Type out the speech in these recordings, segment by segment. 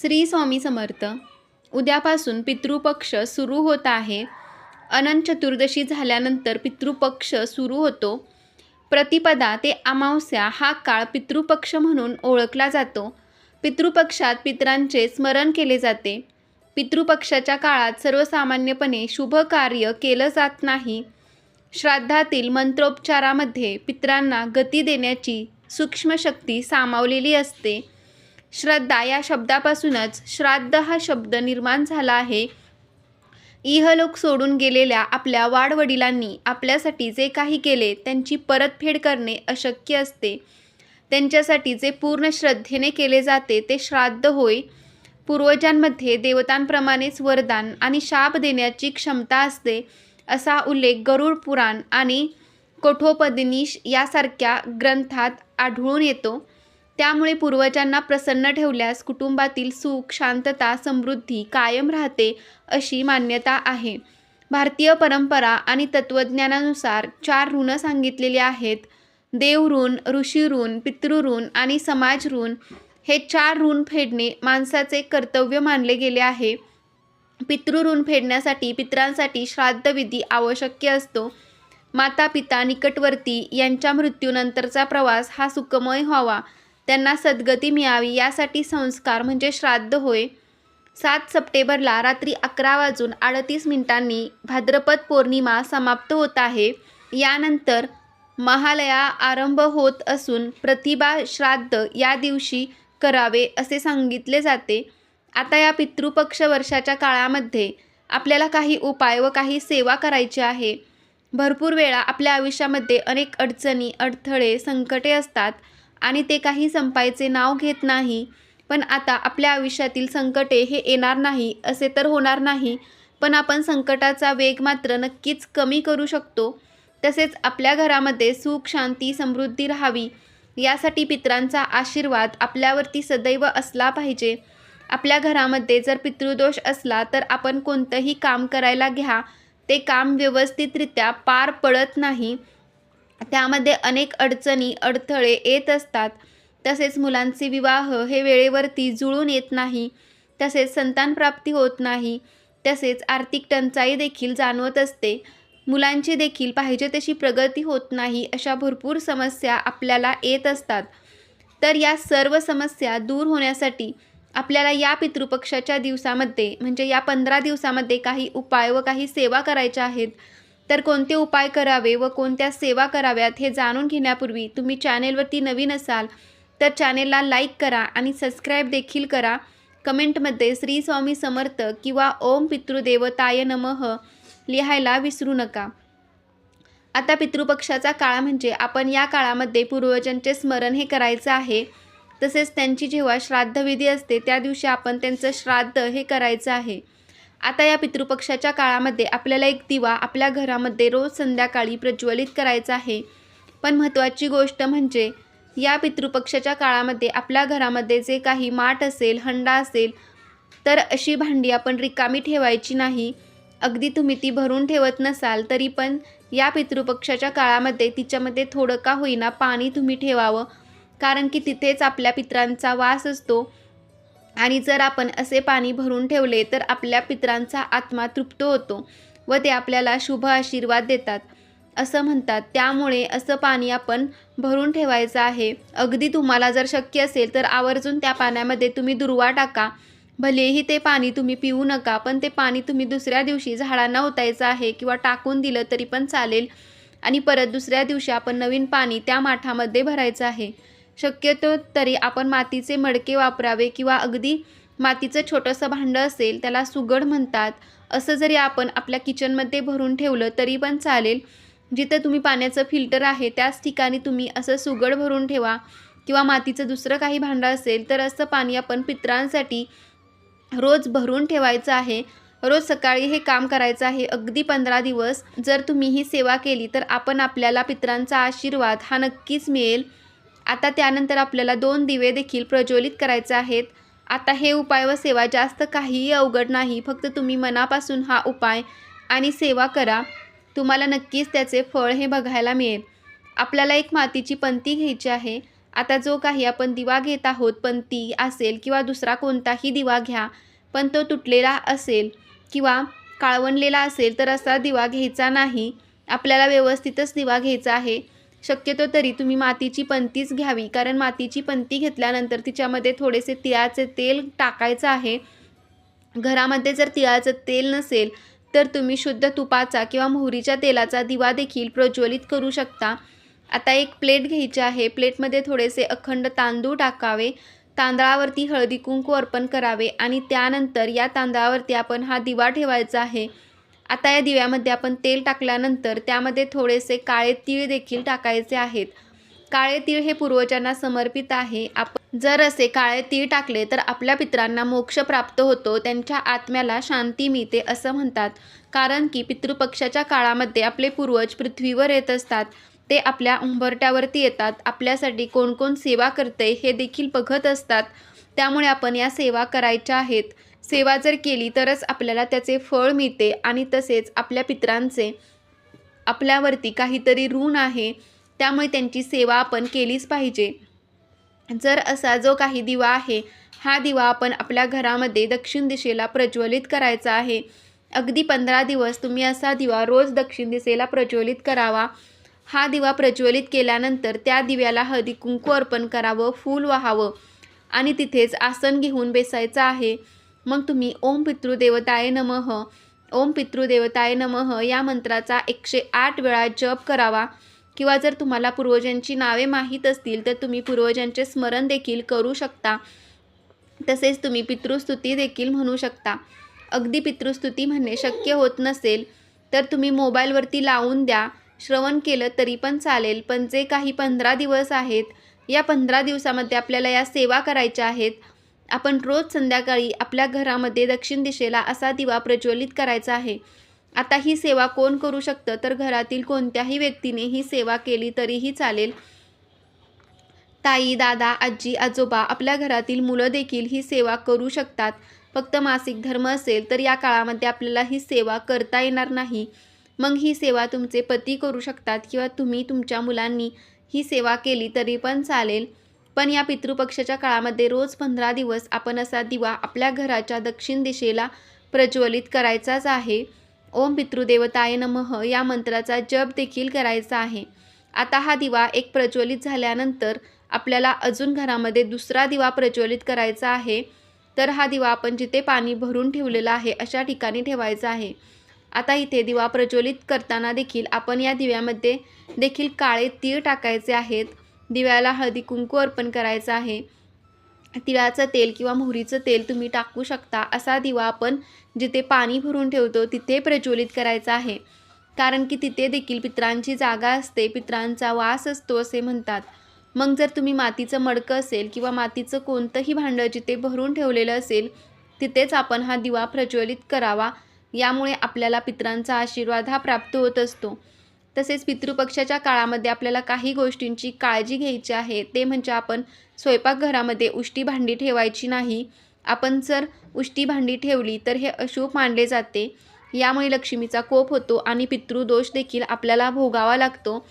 श्री स्वामी समर्थ. उद्यापासून पितृपक्ष सुरू होत आहे. अनंत चतुर्दशी झाल्यानंतर पितृपक्ष सुरू होतो. प्रतिपदा ते अमावस्या हा काळ पितृपक्ष म्हणून ओळखला जातो. पितृपक्षात पितरांचे स्मरण केले जाते. पितृपक्षाच्या काळात सर्वसामान्यपणे शुभ कार्य केलं जात नाही. श्राद्धातील मंत्रोपचारामध्ये पितरांना गती देण्याची सूक्ष्म शक्ती सामावलेली असते. श्रद्धा या शब्दापासूनच श्राद्ध हा शब्द निर्माण झाला आहे. इहलोक सोडून गेलेल्या आपल्या वाडवडिलांनी आपल्यासाठी जे काही केले त्यांची परतफेड करणे अशक्य असते. त्यांच्यासाठी जे पूर्ण श्रद्धेने केले जाते ते श्राद्ध होय. पूर्वजांमध्ये देवतांप्रमाणेच वरदान आणि शाप देण्याची क्षमता असते असा उल्लेख गरुड पुराण आणि कठोपदिनीश यासारख्या ग्रंथात आढळून येतो. त्यामुळे पूर्वजांना प्रसन्न ठेवल्यास कुटुंबातील सुख शांतता समृद्धी कायम राहते अशी मान्यता आहे. भारतीय परंपरा आणि तत्त्वज्ञानानुसार चार ऋण सांगितलेले आहेत. देव ऋण ऋषी ऋण पितृ ऋण आणि समाजऋण हे चार ऋण फेडणे माणसाचे कर्तव्य मानले गेले आहे. पितृ ऋण फेडण्यासाठी पितरांसाठी श्राद्धविधी आवश्यक असतो. माता पिता निकटवर्ती यांच्या मृत्यूनंतरचा प्रवास हा सुखमय व्हावा. त्यांना सद्गती मिळावी यासाठी संस्कार म्हणजे श्राद्ध होय. सात सप्टेंबरला रात्री अकरा वाजून अडतीस मिनिटांनी भाद्रपद पौर्णिमा समाप्त होत आहे. यानंतर महालया आरंभ होत असून प्रतिभा श्राद्ध या दिवशी करावे असे सांगितले जाते. आता या पितृपक्ष वर्षाच्या काळामध्ये आपल्याला काही उपाय व काही सेवा करायची आहे. भरपूर वेळा आपल्या आयुष्यामध्ये अनेक अडचणी अडथळे संकटे असतात. आणि ते काही संपायचे नाव घेत नाही. पण आता आपल्या आयुष्यातील संकटे हे येणार नाही असे तर होणार नाही. पण आपण संकटाचा वेग मात्र नक्कीच कमी करू शकतो. तसेच आपल्या घरामध्ये सुख शांती समृद्धी राहावी. यासाठी पितरांचा आशीर्वाद आपल्यावरती सदैव असला पाहिजे. आपल्या घरामध्ये जर पितृदोष असला तर आपण कोणतंही काम करायला घ्या. ते काम व्यवस्थितरित्या पार पडत नाही. त्यामध्ये अनेक अडचणी अडथळे येत असतात. तसेच मुलांचे विवाह हे वेळेवरती जुळून येत नाही. तसेच संतानप्राप्ती होत नाही. तसेच आर्थिक टंचाई देखील जाणवत असते. मुलांची देखील पाहिजे तशी प्रगती होत नाही अशा भरपूर समस्या आपल्याला येत असतात. तर या सर्व समस्या दूर होण्यासाठी आपल्याला या पितृपक्षाच्या दिवसामध्ये म्हणजे या पंधरा दिवसामध्ये काही उपाय व काही सेवा करायच्या आहेत. तर कोणते उपाय करावे व कोणत्या सेवा कराव्यात हे जाणून घेण्यापूर्वी तुम्ही चॅनेलवरती नवीन असाल तर चॅनेलला लाईक करा आणि सबस्क्राईब देखील करा. कमेंटमध्ये श्री स्वामी समर्थ किंवा ओम पितृदेवताय नमः लिहायला विसरू नका. आता पितृपक्षाचा काळ म्हणजे आपण या काळामध्ये पूर्वजांचे स्मरण हे करायचं आहे. तसेच त्यांची जेव्हा श्राद्धविधी असते त्या दिवशी आपण त्यांचं श्राद्ध हे करायचं आहे. आता या पितृपक्षाच्या काळामध्ये आपल्याला एक दिवा आपल्या घरामध्ये रोज संध्याकाळी प्रज्वलित करायचा आहे. पण महत्त्वाची गोष्ट म्हणजे या पितृपक्षाच्या काळामध्ये आपल्या घरामध्ये जे काही माठ असेल हंडा असेल तर अशी भांडी आपण रिकामी ठेवायची नाही. अगदी तुम्ही ती भरून ठेवत नसाल तरी पण या पितृपक्षाच्या काळामध्ये तिच्यामध्ये थोडं का होईना पाणी तुम्ही ठेवावं. कारण की तिथेच आपल्या पित्रांचा वास असतो. आणि जर आपण असे पाणी भरून ठेवले तर आपल्या पित्रांचा आत्मा तृप्त होतो व ते आपल्याला शुभ आशीर्वाद देतात. असं म्हणतात. त्यामुळे असं पाणी आपण भरून ठेवायचं आहे. अगदी तुम्हाला जर शक्य असेल तर आवर्जून त्या पाण्यामध्ये तुम्ही दुर्वा टाका. भलेही ते पाणी तुम्ही पिऊ नका पण ते पाणी तुम्ही दुसऱ्या दिवशी झाडांना ओतायचं आहे किंवा टाकून दिलं तरी पण चालेल. आणि परत दुसऱ्या दिवशी आपण नवीन पाणी त्या माठामध्ये भरायचं आहे. शक्यतो तरी आपण मातीचे मडके वापरावे किंवा अगदी मातीचं छोटंसं भांडं असेल त्याला सुगड म्हणतात. असं जरी आपण आपल्या किचनमध्ये भरून ठेवलं तरी पण चालेल. जिथं तुम्ही पाण्याचं फिल्टर आहे त्याच ठिकाणी तुम्ही असं सुगड भरून ठेवा. किंवा मातीचं दुसरं काही भांडं असेल तर असं पाणी आपण पित्रांसाठी रोज भरून ठेवायचं आहे. रोज सकाळी हे काम करायचं आहे अगदी पंधरा दिवस. जर तुम्ही ही सेवा केली तर आपण आपल्याला पित्रांचा आशीर्वाद हा नक्कीच मिळेल. आता त्यानंतर आपल्याला दोन दिवे देखील प्रज्वलित करायचे आहेत. आता हे उपाय व सेवा जास्त काहीही अवघड नाही. फक्त तुम्ही मनापासून हा उपाय आणि सेवा करा. तुम्हाला नक्कीच त्याचे फळ हे बघायला मिळेल. आपल्याला एक मातीची पंती घ्यायची आहे. आता जो काही आपण दिवा घेत आहोत पंती असेल किंवा दुसरा कोणताही दिवा घ्या पण तो तुटलेला असेल किंवा काळवणलेला असेल तर असा दिवा घ्यायचा नाही. आपल्याला व्यवस्थितच दिवा घ्यायचा आहे. शक्यतो तरी तुम्ही मातीची पंतीच घ्यावी. कारण मातीची पंती घेतल्यानंतर तिच्यामध्ये थोडेसे तिळाचे तेल टाकायचं आहे. घरामध्ये जर तिळाचं तेल नसेल तर तुम्ही शुद्ध तुपाचा किंवा मोहरीच्या तेलाचा दिवा देखील प्रज्वलित करू शकता. आता एक प्लेट घ्यायची आहे. प्लेटमध्ये थोडेसे अखंड तांदूळ टाकावे. तांदळावरती हळदी कुंकू अर्पण करावे आणि त्यानंतर या तांदळावरती आपण हा दिवा ठेवायचा आहे. आता या दिव्यामध्ये आपण तेल टाकल्यानंतर त्यामध्ये थोडेसे काळे तीळ देखील टाकायचे आहेत. काळे तीळ हे पूर्वजांना समर्पित आहे. आपण जर असे काळे तीळ टाकले तर आपल्या पित्रांना मोक्ष प्राप्त होतो. त्यांच्या आत्म्याला शांती मिळते असं म्हणतात. कारण की पितृपक्षाच्या काळामध्ये आपले पूर्वज पृथ्वीवर येत असतात. ते आपल्या उंबरट्यावरती येतात. आपल्यासाठी कोण कोण सेवा करते हे देखील बघत असतात. त्यामुळे आपण या सेवा करायच्या आहेत. सेवा जर केली तरच आपल्याला त्याचे फळ मिळते आणि तसेच आपल्या पित्रांचे आपल्यावरती काहीतरी ऋण आहे त्यामुळे त्यांची सेवा आपण केलीच पाहिजे. जर असा जो काही दिवा आहे हा दिवा आपण आपल्या घरामध्ये दक्षिण दिशेला प्रज्वलित करायचा आहे. अगदी पंधरा दिवस तुम्ही असा दिवा रोज दक्षिण दिशेला प्रज्वलित करावा. हा दिवा प्रज्वलित केल्यानंतर त्या दिव्याला हळदी कुंकू अर्पण करावं फूल वाहावं आणि तिथेच आसन घेऊन बेसायचं आहे. मग तुम्ही ओम पितृदेवताय नमः ओम पितृदेवताय नमः या मंत्राचा एकशे आठ वेळा जप करावा. किंवा जर तुम्हाला पूर्वजांची नावे माहीत असतील तर तुम्ही पूर्वजांचे स्मरण देखील करू शकता. तसेच तुम्ही पितृस्तुती देखील म्हणू शकता. अगदी पितृस्तुती म्हणणे शक्य होत नसेल तर तुम्ही मोबाईलवरती लावून द्या. श्रवण केलं तरी पण चालेल पण जे काही पंधरा दिवस आहेत या पंधरा दिवसामध्ये आपल्याला या सेवा करायच्या आहेत. आपण रोज संध्याकाळी आपल्या घरामध्ये दक्षिण दिशेला असा दिवा प्रज्वलित करायचा आहे. आता ही सेवा कोण करू शकतं? तर घरातील कोणत्याही व्यक्तीने ही सेवा केली तरीही चालेल. ताई दादा आजी आजोबा आपल्या घरातील मुलं देखील ही सेवा करू शकतात. फक्त मासिक धर्म असेल तर या काळामध्ये आपल्याला ही सेवा करता येणार नाही. मग ही सेवा तुमचे पती करू शकतात किंवा तुम्ही तुमच्या मुलांनी ही सेवा केली तरी पण चालेल. पण या पितृपक्षाच्या काळामध्ये रोज पंधरा दिवस आपण असा दिवा आपल्या घराच्या दक्षिण दिशेला प्रज्वलित करायचाच आहे. ओम पितृदेवताय नमः या मंत्राचा जप देखील करायचा आहे. आता हा दिवा एक प्रज्वलित झाल्यानंतर आपल्याला अजून घरामध्ये दुसरा दिवा प्रज्वलित करायचा आहे. तर हा दिवा आपण जिथे पाणी भरून ठेवलेला आहे अशा ठिकाणी ठेवायचा आहे. आता इथे दिवा प्रज्वलित करताना देखील आपण या दिव्यामध्ये देखील काळे तीळ टाकायचे आहेत. दिव्याला हळदी कुंकू अर्पण करायचं आहे. तिळाचं तेल किंवा मोहरीचं तेल तुम्ही टाकू शकता. असा दिवा आपण जिथे पाणी भरून ठेवतो तिथे प्रज्वलित करायचा आहे. कारण की तिथे देखील पित्रांची जागा असते. पित्रांचा वास असतो असे म्हणतात. मग जर तुम्ही मातीचं मडकं असेल किंवा मातीचं कोणतंही भांडं जिथे भरून ठेवलेलं असेल तिथेच आपण हा दिवा प्रज्वलित करावा. यामुळे आपल्याला पित्रांचा आशीर्वाद हा प्राप्त होत असतो. तसेच पितृपक्षाच्या काळामध्ये आपल्याला काही गोष्टींची काळजी घ्यायची आहे ते म्हणजे आपण स्वयंपाकघरामध्ये उष्टी भांडी ठेवायची नाही. आपण जर उष्टी भांडी ठेवली तर हे अशुभ मानले जाते. यामुळे लक्ष्मीचा कोप होतो आणि पितृदोष देखील आपल्याला भोगावा लागतो.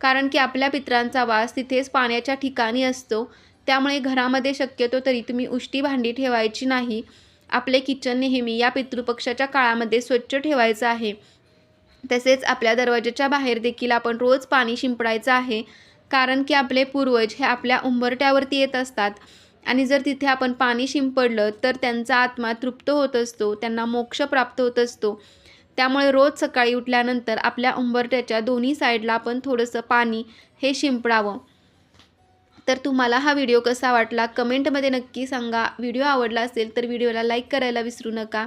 कारण की आपल्या पित्रांचा वास तिथेच पाण्याच्या ठिकाणी असतो. त्यामुळे घरामध्ये शक्यतो तरी तुम्ही उष्टी भांडी ठेवायची नाही. आपले किचन नेहमी या पितृपक्षाच्या काळामध्ये स्वच्छ ठेवायचं आहे. तसेच आपल्या दरवाजाच्या बाहेर देखील आपण रोज पाणी शिंपडायचं आहे कारण की आपले पूर्वज हे आपल्या उंबरट्यावरती येत असतात. आणि जर तिथे आपण पाणी शिंपडलं तर त्यांचा आत्मा तृप्त होत असतो त्यांना मोक्ष प्राप्त होत असतो. त्यामुळे रोज सकाळी उठल्यानंतर आपल्या उंबरट्याच्या दोन्ही साईडला आपण थोडंसं पाणी हे शिंपडावं. तर तुम्हाला हा व्हिडिओ कसा वाटला? कमेंटमध्ये नक्की सांगा. व्हिडिओ आवडला असेल तर व्हिडिओला लाईक करायला विसरू नका.